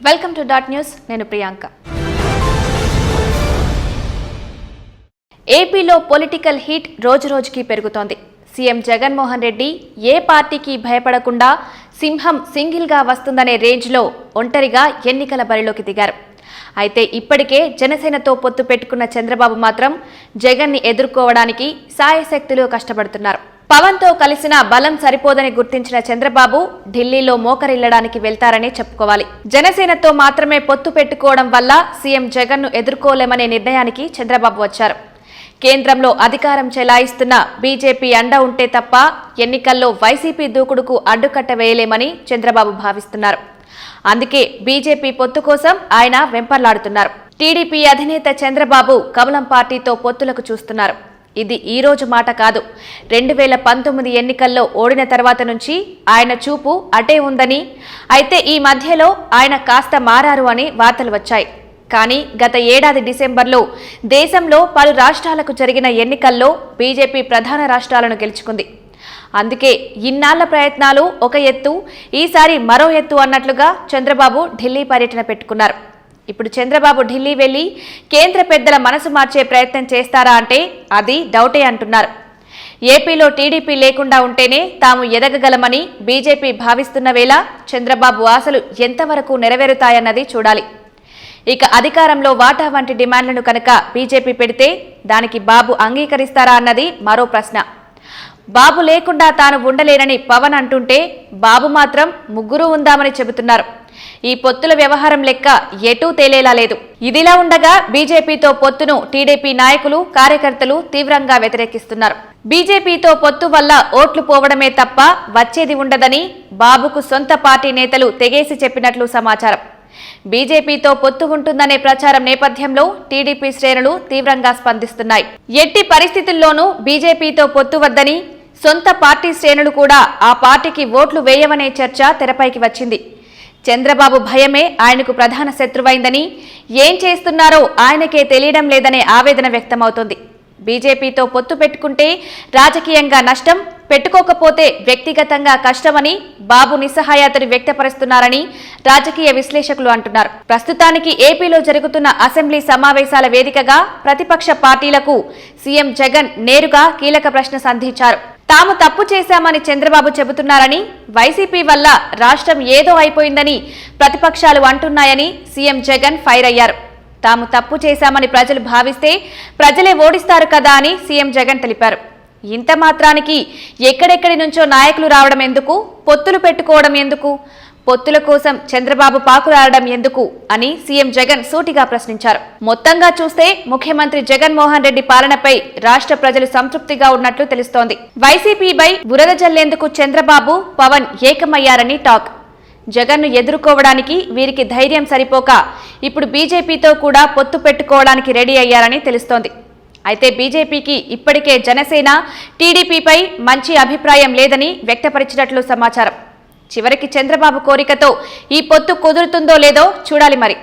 Welcome to dot news నేను ప్రియాంక. ఏపీలో political heat రోజురోజుకి పెరుగుతోంది. సీఎం జగన్మోహన్ రెడ్డి ఏ పార్టీకి భయపడకుండా సింహం సింగిల్గా వస్తుందనే రేంజ్లో ఒంటరిగా ఎన్నికల బరిలోకి దిగారు. అయితే ఇప్పటికే జనసేనతో పొత్తు పెట్టుకున్న చంద్రబాబు మాత్రం జగన్ని ఎదుర్కోవడానికి సాయశక్తులు కష్టపడుతున్నారు. పవన్తో కలిసిన బలం సరిపోదని గుర్తించిన చంద్రబాబు ఢిల్లీలో మోకరిల్లడానికి వెళ్తారని చెప్పుకోవాలి. జనసేనతో మాత్రమే పొత్తు పెట్టుకోవడం వల్ల సీఎం జగన్ను ఎదుర్కోలేమనే నిర్ణయానికి చంద్రబాబు వచ్చారు. కేంద్రంలో అధికారం చెలాయిస్తున్న బీజేపీ అండ ఉంటే తప్ప ఎన్నికల్లో వైసీపీ దూకుడుకు అడ్డుకట్ట వేయలేమని చంద్రబాబు భావిస్తున్నారు. అందుకే బీజేపీ పొత్తు కోసం ఆయన వెంపర్లాడుతున్నారు. టీడీపీ అధినేత చంద్రబాబు కమలం పార్టీతో పొత్తులకు చూస్తున్నారు. ఇది ఈ రోజు మాట కాదు. రెండు వేల పంతొమ్మిది ఎన్నికల్లో ఓడిన తర్వాత నుంచి ఆయన చూపు అటే ఉందని అయితే ఈ మధ్యలో ఆయన కాస్త మారారు అని వార్తలు వచ్చాయి. కానీ గత ఏడాది డిసెంబర్లో దేశంలో పలు రాష్ట్రాలకు జరిగిన ఎన్నికల్లో బీజేపీ ప్రధాన రాష్ట్రాలను గెలుచుకుంది. అందుకే ఇన్నాళ్ళ ప్రయత్నాలు ఒక ఎత్తు ఈసారి మరో ఎత్తు అన్నట్లుగా చంద్రబాబు ఢిల్లీ పర్యటన పెట్టుకున్నారు. ఇప్పుడు చంద్రబాబు ఢిల్లీ వెళ్ళి కేంద్ర పెద్దల మనసు మార్చే ప్రయత్నం చేస్తారా అంటే అది డౌటే అంటున్నారు. ఏపీలో టీడీపీ లేకుండా ఉంటేనే తాము ఎదగగలమని బీజేపీ భావిస్తున్న వేళ చంద్రబాబు ఆశలు ఎంతవరకు నెరవేరుతాయన్నది చూడాలి. ఇక అధికారంలో వాటా వంటి డిమాండ్లను కనుక బీజేపీ పెడితే దానికి బాబు అంగీకరిస్తారా అన్నది మరో ప్రశ్న. బాబు లేకుండా తాను ఉండలేనని పవన్ అంటుంటే బాబు మాత్రం ముగ్గురు ఉందామని చెబుతున్నారు. ఈ పొత్తుల వ్యవహారం లెక్క ఎటూ తేలేలా లేదు. ఇదిలా ఉండగా బీజేపీతో పొత్తును టీడీపీ నాయకులు కార్యకర్తలు తీవ్రంగా వ్యతిరేకిస్తున్నారు. బీజేపీతో పొత్తు వల్ల ఓట్లు పోవడమే తప్ప వచ్చేది ఉండదని బాబుకు సొంత పార్టీ నేతలు తెగేసి చెప్పినట్లు సమాచారం. బీజేపీతో పొత్తు ఉంటుందనే ప్రచారం నేపథ్యంలో టీడీపీ శ్రేణులు తీవ్రంగా స్పందిస్తున్నాయి. ఎట్టి పరిస్థితుల్లోనూ బీజేపీతో పొత్తు వద్దని సొంత పార్టీ శ్రేణులు కూడా ఆ పార్టీకి ఓట్లు వేయవనే చర్చ తెరపైకి వచ్చింది. చంద్రబాబు భయమే ఆయనకు ప్రధాన శత్రువైందని ఏం చేస్తున్నారో ఆయనకే తెలియడం లేదనే ఆవేదన వ్యక్తమవుతోంది. బీజేపీతో పొత్తు పెట్టుకుంటే రాజకీయంగా నష్టం పెట్టుకోకపోతే వ్యక్తిగతంగా కష్టమని బాబు నిస్సహాయతను వ్యక్తపరుస్తున్నారని రాజకీయ విశ్లేషకులు అంటున్నారు. ప్రస్తుతానికి ఏపీలో జరుగుతున్న అసెంబ్లీ సమావేశాల వేదికగా ప్రతిపక్ష పార్టీలకు సీఎం జగన్ నేరుగా కీలక ప్రశ్న సంధించారు. తాము తప్పు చేశామని చంద్రబాబు చెబుతున్నారని వైసీపీ వల్ల రాష్ట్రం ఏదో అయిపోయిందని ప్రతిపక్షాలు అంటున్నాయని సీఎం జగన్ ఫైర్ అయ్యారు. తాము తప్పు చేశామని ప్రజలు భావిస్తే ప్రజలే ఓడిస్తారు కదా అని సీఎం జగన్ తెలిపారు. ఇంత మాత్రానికి ఎక్కడెక్కడి నుంచో నాయకులు రావడం ఎందుకు? పొత్తులు పెట్టుకోవడం ఎందుకు? పొత్తుల కోసం చంద్రబాబు పాకులాడడం ఎందుకు అని సీఎం జగన్ సూటిగా ప్రశ్నించారు. మొత్తంగా చూస్తే ముఖ్యమంత్రి జగన్మోహన్ రెడ్డి పాలనపై రాష్ట్ర ప్రజలు సంతృప్తిగా ఉన్నట్లు తెలుస్తోంది. వైసీపీపై బురద జల్లేందుకు చంద్రబాబు పవన్ ఏకమయ్యారని టాక్. జగన్ను ఎదుర్కోవడానికి వీరికి ధైర్యం సరిపోక ఇప్పుడు బీజేపీతో కూడా పొత్తు పెట్టుకోవడానికి రెడీ అయ్యారని తెలుస్తోంది. అయితే బీజేపీకి ఇప్పటికే జనసేన టీడీపీపై మంచి అభిప్రాయం లేదని వ్యక్తపరిచినట్లు సమాచారం. చివరికి చంద్రబాబు కోరికతో ఈ పొత్తు కుదురుతుందో లేదో చూడాలి మరి.